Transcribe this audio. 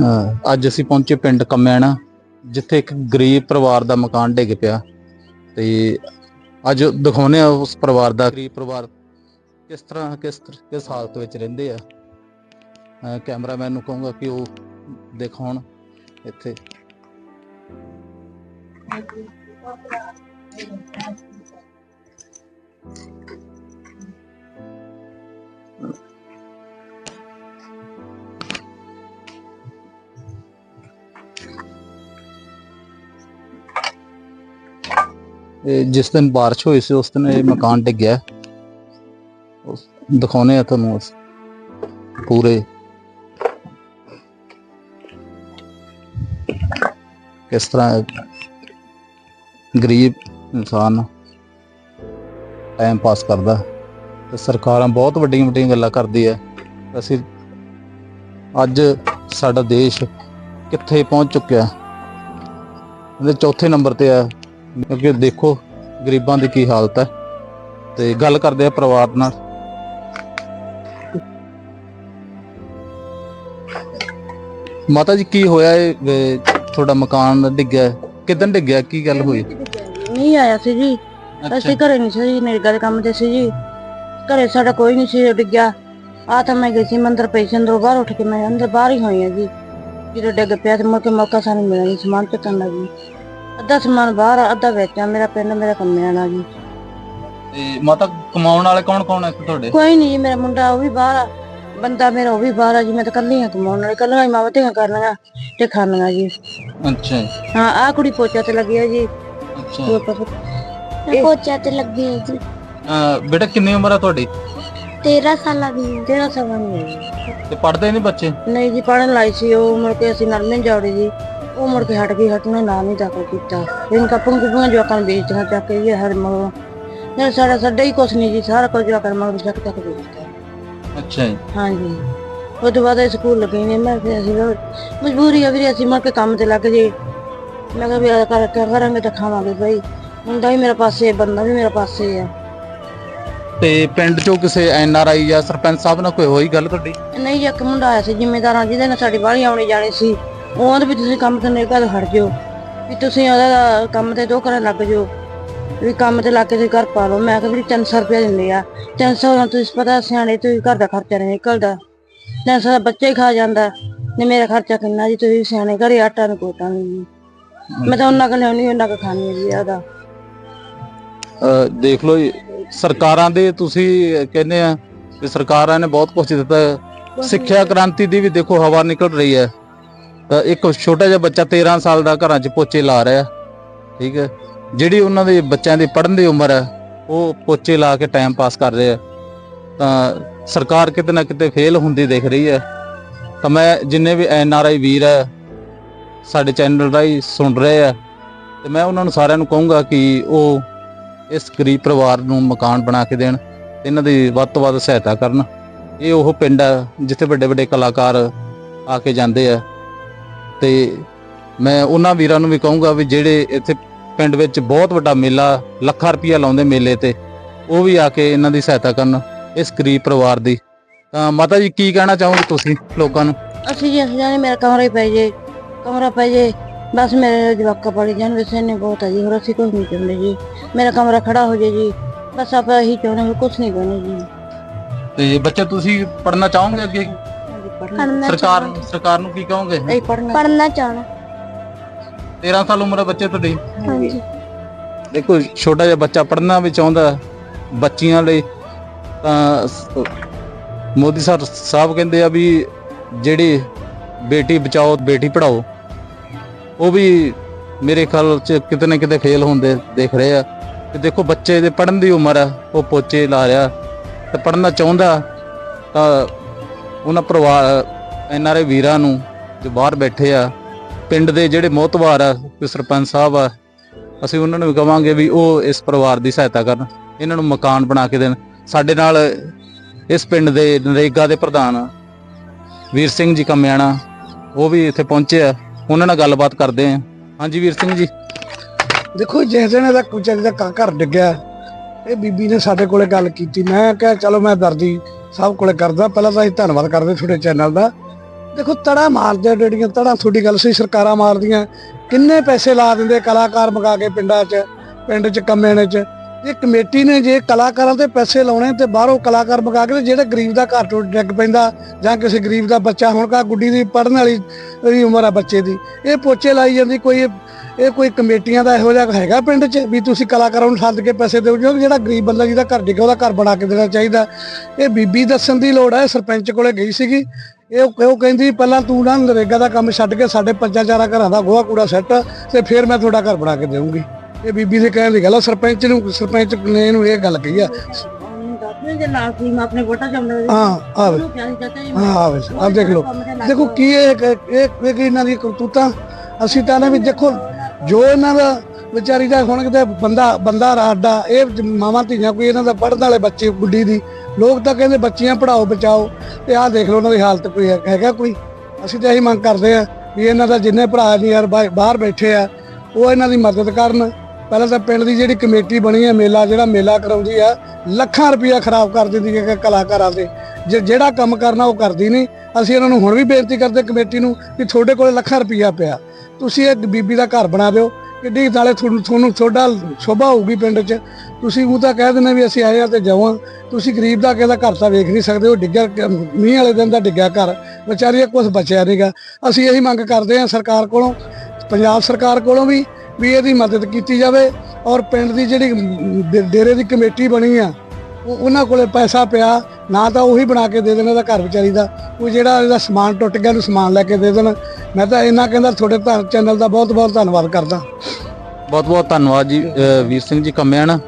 ਹਾਂ, ਅੱਜ ਅਸੀਂ ਪਹੁੰਚੇ ਪਿੰਡ ਕਮੈਣਾ ਜਿੱਥੇ ਇੱਕ ਗਰੀਬ ਪਰਿਵਾਰ ਦਾ ਮਕਾਨ ਡਿੱਗ ਪਿਆ। ਤੇ ਅੱਜ ਦਿਖਾਉਨੇ ਆ ਉਸ ਪਰਿਵਾਰ ਦਾ ਗਰੀਬ ਪਰਿਵਾਰ ਕਿਸ ਤਰ੍ਹਾਂ ਕਿਸ ਕਿਸ ਹਾਲਤ ਵਿੱਚ ਰਹਿੰਦੇ ਆ। ਕੈਮਰਾਮੈਨ ਨੂੰ ਕਹੂੰਗਾ ਕਿ ਉਹ ਦਿਖਾਉਣ ਇੱਥੇ। ਇਹ ਜਿਸ ਦਿਨ ਬਾਰਿਸ਼ ਹੋਈ ਸੀ, ਉਸ ਦਿਨ ਇਹ ਮਕਾਨ ਡਿੱਗਿਆ। ਉਸ ਦਿਖਾਉਨੇ ਆ ਤੁਹਾਨੂੰ ਉਸ ਪੂਰੇ। ਕਿਸ ਤਰ੍ਹਾਂ ਗਰੀਬ ਇਨਸਾਨ ਟਾਈਮ ਪਾਸ ਕਰਦਾ। ਤੇ ਸਰਕਾਰਾਂ ਬਹੁਤ ਵੱਡੀਆਂ ਵੱਡੀਆਂ ਗੱਲਾਂ ਕਰਦੀ ਹੈ। ਅਸੀਂ ਅੱਜ ਸਾਡਾ ਦੇਸ਼ ਕਿੱਥੇ ਪਹੁੰਚ ਚੁੱਕਿਆ ਇਹਦੇ ਚੌਥੇ ਨੰਬਰ ਤੇ ਆ ਕਿਉਂਕਿ ਦੇਖੋ ਗਰੀਬਾਂ ਦੀ ਕੀ ਹਾਲਤ ਹੈ ਤੇ ਗੱਲ ਕਰਦੇ ਆ ਪਰਿਵਾਰ ਨਾਲ। ਮਾਤਾ ਜੀ ਕੀ ਹੋਇਆ ਇਹ ਤੁਹਾਡਾ ਮਕਾਨ ਡਿੱਗਿਆ ਕਿਦਾਂ ਡਿੱਗਿਆ ਕੀ ਗੱਲ ਹੋਈ? ਨਹੀਂ ਆਇਆ ਸੀ ਜੀ। ਅਸੀਂ ਘਰੇ ਨਹੀਂ ਸੀ ਜੀ ਨਰੇਗਾ ਦੇ ਕੰਮ ਤੇ ਸੀ ਜੀ। ਘਰੇ ਸਾਡਾ ਕੋਈ ਨਹੀਂ ਸੀ ਡਿੱਗਿਆ। ਆ ਤਾਂ ਮੈਂ ਗਈ ਸੀ ਮੰਦਰ ਪਈ ਸੀ ਅੰਦਰੋਂ ਬਾਹਰ ਉੱਠ ਕੇ ਮੈਂ ਅੰਦਰ ਬਾਹਰ ਹੀ ਹੋਈ ਆ ਜੀ ਜਦੋਂ ਡਿੱਗ ਪਿਆ ਤੇ ਮੁੜ ਕੇ ਮੌਕਾ ਸਾਨੂੰ ਮਿਲਿਆ ਨਹੀਂ ਸਮਾਨ ਚੱਕਣ ਜੀ ਅੱਧਾ ਸਮਾਨ ਬਾਹਰ ਆ, ਅੱਧਾ ਵਿੱਚ ਆ ਮੇਰਾ ਪਿੰਡ ਮੇਰਾ ਕੰਮਿਆਂ ਨਾਲ ਜੀ। ਤੇ ਮਾਤਾ ਕਮਾਉਣ ਵਾਲੇ ਕੌਣ ਕੌਣ ਹੈ ਤੁਹਾਡੇ? ਕੋਈ ਨਹੀਂ ਜੀ ਮੇਰਾ ਮੁੰਡਾ ਉਹ ਵੀ ਬਾਹਰ ਆ ਬੰਦਾ ਮੇਰਾ ਉਹ ਵੀ ਬਾਹਰ ਆ ਜੀ ਮੈਂ ਤਾਂ ਕੱਲੀ ਆ ਕਮਾਉਣ ਵਾਲੀ ਕੱਲੀਆਂ ਹੀ ਮਾਵਾਂ ਧੀਆਂ ਕਰਨੀਆਂ ਤੇ ਖਾਣੀਆਂ ਜੀ। ਅੱਛਾ ਹਾਂ ਆ ਕੁੜੀ ਪੋਚਾ ਤੇ ਲੱਗੀ ਆ ਜੀ। ਅੱਛਾ। ਪੋਚਾ ਤੇ ਲੱਗੀ ਹੈ ਜੀ ਅਹ ਬੇਟਾ ਕਿੰਨੀ ਉਮਰ ਹੈ ਤੁਹਾਡੀ? 13 ਸਾਲਾਂ ਦੀ। ਹੈ ਤੇਰਾ ਨਹੀਂ ਜੀ। ਤੇ ਪੜ੍ਹਦੇ ਨਹੀਂ ਬੱਚੇ? ਨਹੀਂ ਜੀ ਪੜਨ ਲਾਈ ਸੀ ਉਹ ਮੁੜ ਕੇ ਅਸੀਂ ਨਰਮੇ ਜੋੜੀ ਜੀ। ਉਹ ਮੁੜ ਕੇ ਹਟ ਗਈ ਹਟਣਾ ਨਾ ਨਹੀਂ ਦਾਖਲ ਕੀਤਾ। ਇਹਨਾਂ ਕੱਪਾਂ ਕੁਪੀਆਂ ਜਵਾਕਾਂ ਨੂੰ ਵੇਚਦੀਆਂ ਚੱਕ ਕੇ ਜੀ ਹਰ ਮਗਰੋਂ। ਨਹੀਂ ਸਾਡਾ ਸਾਡਾ ਹੀ ਕੁਛ ਨਹੀਂ ਜੀ ਸਾਰਾ ਕੁਝ ਜਵਾਕਾਂ ਨੂੰ ਮਗਰ ਚੱਕ ਚੱਕ ਵੇਚਦਾ। ਅੱਛਾ ਜੀ। ਹਾਂਜੀ। ਉਹ ਤੋਂ ਬਾਅਦ ਇਹ ਸਕੂਲ ਲੱਗੇ ਨੇ ਮੈਂ ਫਿਰ ਅਸੀਂ ਮਜਬੂਰੀ ਆ ਵੀਰੇ ਅਸੀਂ ਮੁੜ ਕੇ ਕੰਮ ਤੇ ਲੱਗ ਜੇ। ਮੈਂ ਕਿਹਾ ਵੀ ਆ ਕਰ ਕਰ ਕਰਾਂਗੇ ਤਾਂ ਖਾਵਾਂਗੇ ਬਈ। ਮੁੰਡਾ ਵੀ ਮੇਰੇ ਪਾਸੇ ਬੰਦਾ ਵੀ ਮੇਰੇ ਪਾਸੇ ਆ। ਤੇ ਪਿੰਡ ਚੋਂ ਕਿਸੇ ਐਨ ਆਰ ਆਈ ਜਾਂ ਸਰਪੰਚ ਸਾਹਿਬ ਨਾਲ ਕੋਈ ਹੋਈ ਗੱਲ ਤੁਹਾਡੀ? ਨਹੀਂ ਇੱਕ ਮੁੰਡਾ ਆਇਆ ਸੀ ਜ਼ਿੰਮੇਦਾਰਾਂ ਜਿਹਦੇ ਨਾਲ ਸਾਡੀ ਬਾਹਲੀ ਆਉਣੀ ਜਾਣੀ ਸੀ। ਉਹ ਆਂਦੇ ਵੀ ਤੁਸੀਂ ਕੰਮ ਤੇ ਨਿਕਲ ਹਟ ਜਾਓ। ਵੀ ਤੁਸੀਂ ਉਹਦਾ ਕੰਮ ਤੇ ਦੋ ਕਰਨ ਲੱਗ ਜਾਓ। ਵੀ ਕੰਮ ਤੇ ਲੱਗ ਕੇ ਤੁਸੀਂ ਘਰ ਪਾ ਲਓ। ਮੈਂ ਕਿਹਾ ਵੀ 300 ਰੁਪਏ ਦਿੰਦੇ ਆ। 300 ਨਾਲ ਤੁਸੀਂ ਪਤਾ ਸਿਆਣੇ ਤੁਸੀਂ ਘਰ ਦਾ ਖਰਚਾ ਨਹੀਂ ਨਿਕਲਦਾ। 300 ਦਾ ਬੱਚਾ ਹੀ ਖਾ ਜਾਂਦਾ। ਨੇ ਮੇਰਾ ਖਰਚਾ ਕਿੰਨਾ ਜੀ? ਤੁਸੀਂ ਸਿਆਣੇ ਘਰੇ ਆਟਾ ਨੂੰ ਕੋਟਾ ਨਹੀਂ ਮੈਂ ਤਾਂ ਉਹਨਾਂ ਕੋਲ ਲਿਆਉਣੀ ਉਹਨਾਂ ਕੋ ਖਾਣੀ ਜੀ ਆਦਾ ਦੇਖ ਲਓ ਜੀ, ਸਰਕਾਰਾਂ ਦੇ ਤੁਸੀਂ ਕਹਿੰਦੇ ਆ ਕਿ ਸਰਕਾਰਾਂ ਨੇ ਬਹੁਤ ਕੁਝ ਦਿੱਤਾ। ਸਿੱਖਿਆ ਕ੍ਰਾਂਤੀ ਦੀ ਵੀ ਦੇਖੋ ਹਵਾ ਨਿਕਲ ਰਹੀ ਹੈ। ਇੱਕ ਛੋਟਾ ਜਿਹਾ ਬੱਚਾ 13 ਸਾਲ ਦਾ ਘਰਾਂ 'ਚ ਪੋਚੇ ਲਾ ਰਿਹਾ। ਠੀਕ ਹੈ। ਜਿਹੜੀ ਉਹਨਾਂ ਦੇ ਬੱਚਿਆਂ ਦੀ ਪੜ੍ਹਨ ਦੀ ਉਮਰ ਹੈ, ਉਹ ਪੋਚੇ ਲਾ ਕੇ ਟਾਈਮ ਪਾਸ ਕਰ ਰਹੇ ਆ। ਤਾਂ ਸਰਕਾਰ ਕਿਤੇ ਨਾ ਕਿਤੇ ਫੇਲ ਹੁੰਦੀ ਦਿਖ ਰਹੀ ਹੈ। ਤਾਂ ਮੈਂ ਜਿੰਨੇ ਵੀ ਐਨ ਆਰ ਆਈ ਵੀਰ ਹੈ, ਸਾਡੇ ਚੈਨਲ ਰਾਹੀਂ ਸੁਣ ਰਹੇ ਆ, ਤੇ ਮੈਂ ਉਹਨਾਂ ਨੂੰ ਸਾਰਿਆਂ ਨੂੰ ਕਹੂੰਗਾ ਕਿ ਉਹ ਇਸ ਗਰੀਬ ਪਰਿਵਾਰ ਨੂੰ ਮਕਾਨ ਬਣਾ ਕੇ ਦੇਣ, ਇਹਨਾਂ ਦੀ ਵੱਧ ਤੋਂ ਵੱਧ ਸਹਾਇਤਾ ਕਰਨ। ਇਹ ਉਹ ਪਿੰਡ ਹੈ ਜਿੱਥੇ ਵੱਡੇ ਵੱਡੇ ਕਲਾਕਾਰ ਆ ਕੇ ਜਾਂਦੇ ਆ। ਤੇ ਮੈਂ ਉਹਨਾਂ ਵੀਰਾਂ ਨੂੰ ਵੀ ਕਹੂੰਗਾ ਵੀ ਜਿਹੜੇ ਇੱਥੇ ਪਿੰਡ ਵਿੱਚ ਬਹੁਤ ਵੱਡਾ ਮੇਲਾ ਲੱਖਾਂ ਰੁਪਈਆ ਲਾਉਂਦੇ ਮੇਲੇ ਤੇ ਉਹ ਵੀ ਆ ਕੇ ਇਹਨਾਂ ਦੀ ਸਹਾਇਤਾ ਕਰਨ ਇਸ ਗਰੀਬ ਪਰਿਵਾਰ ਦੀ। ਤਾਂ ਮਾਤਾ ਜੀ ਕੀ ਕਹਿਣਾ ਚਾਹੋਗੇ ਤੁਸੀਂ ਲੋਕਾਂ ਨੂੰ? ਅਸੀਂ ਜੀ ਅਸੀਂ ਜਾਣੇ ਮੇਰਾ ਕਮਰਾ ਹੀ ਪੈ ਜੇ ਕਮਰਾ ਪੈ ਜੇ ਬਸ ਮੇਰੇ ਜਵਾਕਾਂ ਪੜੀ ਜਾਣ ਵੈਸੇ ਨੇ ਬਹੁਤ ਹੈ ਜੀ ਹੋਰ ਅਸੀਂ ਕੁਝ ਨਹੀਂ ਚਾਹੁੰਦੇ ਜੀ। ਮੇਰਾ ਕਮਰਾ ਖੜਾ ਹੋ ਜੇ ਜੀ ਬਸ ਆਪਾਂ ਇਹੀ ਚਾਹੁੰਦੇ ਹਾਂ ਕੁਝ ਨਹੀਂ ਚਾਹੁੰਦੇ ਜੀ। ਤੇ ਬੱਚੇ ਤੁਸੀਂ ਪੜ੍ਹਨਾ ਚਾਹੋਗੇ ਅੱਗੇ? ਪੜ੍ਹਨਾ ਸਰਕਾਰ ਸਰਕਾਰ ਨੂੰ ਕੀ ਕਹੋਗੇ? ਇਹ ਪੜ੍ਹਨਾ ਚਾਹਣਾ 13 ਸਾਲ ਉਮਰ ਹੈ ਬੱਚੇ ਤੁਹਾਡੀ। ਹਾਂਜੀ। ਦੇਖੋ ਛੋਟਾ ਜਿਹਾ ਬੱਚਾ ਪੜ੍ਹਨਾ ਵੀ ਚਾਹੁੰਦਾ ਬੱਚੀਆਂ ਲਈ ਤਾਂ ਮੋਦੀ ਸਰ ਸਾਹਿਬ ਕਹਿੰਦੇ ਆ ਵੀ ਜਿਹੜੀ ਬੇਟੀ ਬਚਾਓ ਬੇਟੀ ਪੜਾਓ ਉਹ ਵੀ ਮੇਰੇ ਖਿਆਲ ਚ ਕਿਤੇ ਨਾ ਕਿਤੇ ਫੇਲ ਹੁੰਦੇ ਦੇਖ ਰਹੇ ਆ। ਤੇ ਦੇਖੋ ਬੱਚੇ ਦੇ ਪੜਨ ਦੀ ਉਮਰ ਆ ਉਹ ਪੋਚੇ ਲਾ ਰਿਹਾ। ਤੇ ਪੜਨਾ ਚਾਹੁੰਦਾ ਤਾਂ ਉਹਨਾਂ ਪਰਿਵਾਰ ਐਨਆਰਏ ਵੀਰਾਂ ਨੂੰ ਜੋ ਬਾਹਰ ਬੈਠੇ ਆ, ਪਿੰਡ ਦੇ ਜਿਹੜੇ ਮੋਹਤਵਾਰ ਆ ਸਰਪੰਚ ਸਾਹਿਬ ਆ, ਅਸੀਂ ਉਹਨਾਂ ਨੂੰ ਕਵਾਂਗੇ ਵੀ ਉਹ ਇਸ ਪਰਿਵਾਰ ਦੀ ਸਹਾਇਤਾ ਕਰਨ, ਇਹਨਾਂ ਨੂੰ ਮਕਾਨ ਬਣਾ ਕੇ ਦੇਣ। ਸਾਡੇ ਨਾਲ ਇਸ ਪਿੰਡ ਦੇ ਨਰੇਗਾ ਦੇ ਪ੍ਰਧਾਨ ਵੀਰ ਸਿੰਘ ਜੀ ਕਮਿਆਣਾ, ਉਹ ਵੀ ਇੱਥੇ ਪਹੁੰਚੇ ਆ। ਉਹਨਾਂ ਨਾਲ ਗੱਲਬਾਤ ਕਰਦੇ ਆ। ਹਾਂਜੀ ਵੀਰ ਸਿੰਘ ਜੀ। ਦੇਖੋ, ਜਿਸ ਦਿਨ ਇਹਦਾ ਕੁਚਲ ਦਾ ਘਰ ਡਿੱਗਿਆ, ਇਹ ਬੀਬੀ ਨੇ ਸਾਡੇ ਕੋਲੇ ਗੱਲ ਕੀਤੀ। ਮੈਂ ਕਿਹਾ, ਚਲੋ, ਮੈਂ ਦਰਜੀ ਸਾਹਿਬ ਕੋਲੇ ਕਰਦਾ, ਪਹਿਲਾਂ ਤਾਂ ਅਸੀਂ ਧੰਨਵਾਦ ਕਰਦੇ ਤੁਹਾਡੇ ਚੈਨਲ ਦਾ। ਦੇਖੋ, ਤੜਾ ਮਾਰਦੇ ਜਿਹੜੀਆਂ ਤੜਾ ਤੁਹਾਡੀ ਗੱਲ ਸਹੀ, ਸਰਕਾਰਾਂ ਮਾਰਦੀਆਂ। ਕਿੰਨੇ ਪੈਸੇ ਲਾ ਦਿੰਦੇ ਕਲਾਕਾਰ ਮਗਾ ਕੇ ਪਿੰਡਾਂ 'ਚ, ਪਿੰਡ 'ਚ ਕੰਮੇਣੇ 'ਚ। ਇਹ ਕਮੇਟੀ ਨੇ ਜੇ ਕਲਾਕਾਰਾਂ ਤੇ ਪੈਸੇ ਲਾਉਣੇ ਤੇ ਬਾਹਰੋਂ ਕਲਾਕਾਰ ਮਗਾ ਕੇ ਤੇ ਜਿਹੜਾ ਗਰੀਬ ਦਾ ਘਰ ਟੁੱਟ ਡਿੱਗ ਪੈਂਦਾ ਜਾਂ ਕਿਸੇ ਗਰੀਬ ਦਾ ਬੱਚਾ ਹੁਣ ਕਾ ਗੁੱਡੀ ਦੀ ਪੜਨ ਵਾਲੀ ਦੀ ਉਮਰ ਆ ਬੱਚੇ ਦੀ, ਇਹ ਪੋਚੇ ਲਾਈ ਜਾਂਦੀ, ਕੋਈ ਇਹ- ਕੋਈ ਕਮੇਟੀਆਂ ਦਾ ਇਹੋ ਜਿਹਾ ਹੈਗਾ ਪਿੰਡ 'ਚ ਵੀ ਤੁਸੀਂ ਕਲਾਕਾਰਾਂ ਨੂੰ ਸੱਦ ਕੇ ਪੈਸੇ ਦਿਓ, ਕਿਉਂਕਿ ਜਿਹੜਾ ਗਰੀਬ ਬੰਦਾ ਜਿਹਦਾ ਘਰ ਡਿੱਗਾ ਉਹਦਾ ਘਰ ਬਣਾ ਕੇ ਦੇਣਾ ਚਾਹੀਦਾ। ਇਹ ਬੀਬੀ ਦੱਸਣ ਦੀ ਲੋੜ ਹੈ ਸਰਪੰਚ ਕੋਲੇ ਗਈ ਸੀਗੀ। ਇਹ ਉਹ ਕਹਿੰਦੀ ਪਹਿਲਾਂ ਤੂੰ ਨਾ ਨਰੇਗਾ ਦਾ ਕੰਮ ਛੱਡ ਕੇ ਸਾਡੇ ਪੰਜਾਂ ਚਾਰਾਂ ਘਰਾਂ ਦਾ ਗੋਹਾ ਕੂੜਾ ਸੱਟ ਤੇ ਫਿਰ ਮੈਂ ਤੁਹਾਡਾ ਘਰ ਬਣਾ ਕੇ ਦੇਵਾਂਗੀ ਇਹ ਬੀਬੀ ਦੇ ਕਹਿਣ ਦੀ ਗੱਲ ਆ, ਸਰਪੰਚ ਨੂੰ ਸਰਪੰਚ ਨੇ ਇਹਨੂੰ ਇਹ ਗੱਲ ਕਹੀ ਆ। ਹਾਂ, ਆਵੇ। ਹਾਂ, ਆਵੇ। ਆ ਦੇਖ ਲਓ। ਦੇਖੋ ਕੀ ਇਹ ਇਹ ਇਹ ਕੀ ਇਹਨਾਂ ਦੀ ਕਰਤੂਤਾਂ। ਅਸੀਂ ਤਾਂ ਨੇ ਵੀ ਦੇਖੋ ਜੋ ਇਹਨਾਂ ਦਾ ਵਿਚਾਰੀ ਦਾ ਹੁਣ ਕਿਤੇ ਬੰਦਾ ਬੰਦਾ ਰਾਡਾ ਇਹ ਮਾਵਾਂ ਧੀਆਂ ਕੋਈ ਇਹਨਾਂ ਦਾ ਪੜਨ ਵਾਲੇ ਬੱਚੇ ਗੁੱਡੀ ਦੀ, ਲੋਕ ਤਾਂ ਕਹਿੰਦੇ ਬੱਚੀਆਂ ਪੜਾਓ ਬਚਾਓ, ਤੇ ਆਹ ਦੇਖ ਲਓ ਉਹਨਾਂ ਦੀ ਹਾਲਤ ਕੋਈ ਹੈਗਾ ਕੋਈ? ਅਸੀਂ ਤਾਂ ਇਹੀ ਮੰਗ ਕਰਦੇ ਆ ਵੀ ਇਹਨਾਂ ਦਾ ਜਿੰਨੇ ਭਰਾ ਨਹੀਂ ਯਾਰ ਬਾਹਰ ਬੈਠੇ ਆ, ਉਹ ਇਹਨਾਂ ਦੀ ਮਦਦ ਕਰਨ। ਪਹਿਲਾਂ ਤਾਂ ਪਿੰਡ ਦੀ ਜਿਹੜੀ ਕਮੇਟੀ ਬਣੀ ਹੈ, ਮੇਲਾ ਜਿਹੜਾ ਮੇਲਾ ਕਰਾਉਂਦੀ ਆ, ਲੱਖਾਂ ਰੁਪਇਆ ਖਰਾਬ ਕਰ ਦਿੰਦੀ ਹੈ ਕਲਾਕਾਰਾਂ ਦੇ। ਜੇ ਜਿਹੜਾ ਕੰਮ ਕਰਨਾ ਉਹ ਕਰਦੀ ਨਹੀਂ। ਅਸੀਂ ਇਹਨਾਂ ਨੂੰ ਹੁਣ ਵੀ ਬੇਨਤੀ ਕਰਦੇ ਕਮੇਟੀ ਨੂੰ ਵੀ ਤੁਹਾਡੇ ਕੋਲ ਲੱਖਾਂ ਰੁਪਇਆ ਪਿਆ। ਤੁਸੀਂ ਇਹ ਬੀਬੀ ਦਾ ਘਰ ਬਣਾ ਦਿਓ, ਕਿੱਡੀ ਨਾਲੇ ਤੁਹਾਨੂੰ ਤੁਹਾਨੂੰ ਤੁਹਾਡਾ ਸ਼ੋਭਾ ਹੋਊਗੀ ਪਿੰਡ 'ਚ। ਤੁਸੀਂ ਉਹ ਤਾਂ ਕਹਿ ਦਿੰਦੇ ਵੀ ਅਸੀਂ ਆਏ ਆ ਤੇ ਜਾਵਾਂ। ਤੁਸੀਂ ਗਰੀਬ ਦਾ ਕਿਸੇ ਦਾ ਘਰ ਤਾਂ ਵੇਖ ਨਹੀਂ ਸਕਦੇ, ਉਹ ਡਿੱਗਿਆ ਮੀਂਹ ਵਾਲੇ ਦਿਨ ਦਾ ਡਿੱਗਿਆ ਘਰ। ਵਿਚਾਰੀ ਕੁਝ ਬਚਿਆ ਨਹੀਂਗਾ ਅਸੀਂ ਇਹੀ ਮੰਗ ਕਰਦੇ ਹਾਂ ਸਰਕਾਰ ਕੋਲੋਂ, ਪੰਜਾਬ ਸਰਕਾਰ ਕੋਲੋਂ ਵੀ ਵੀ ਇਹਦੀ ਮਦਦ ਕੀਤੀ ਜਾਵੇ ਔਰ ਪਿੰਡ ਦੀ ਜਿਹੜੀ ਡੇਰੇ ਦੀ ਕਮੇਟੀ ਬਣੀ ਆ, ਉਹ- ਉਹਨਾਂ ਕੋਲੇ ਪੈਸਾ ਪਿਆ, ਨਾ ਤਾਂ ਉਹੀ ਬਣਾ ਕੇ ਦੇ ਦੇਣ ਇਹਦਾ ਘਰ ਵਿਚਾਰੀ ਦਾ। ਉਹ ਜਿਹੜਾ ਇਹਦਾ ਸਮਾਨ ਟੁੱਟ ਗਿਆ, ਉਹਨੂੰ ਸਮਾਨ ਲੈ ਕੇ ਦੇ ਦੇਣ। ਮੈਂ ਤਾਂ ਇਹਨਾਂ ਕਹਿੰਦਾ ਤੁਹਾਡੇ ਚੈਨਲ ਦਾ ਬਹੁਤ ਬਹੁਤ ਧੰਨਵਾਦ ਕਰਦਾ। ਬਹੁਤ ਬਹੁਤ ਧੰਨਵਾਦ ਜੀ ਵੀਰ ਸਿੰਘ ਜੀ ਕੰਮਿਆਣ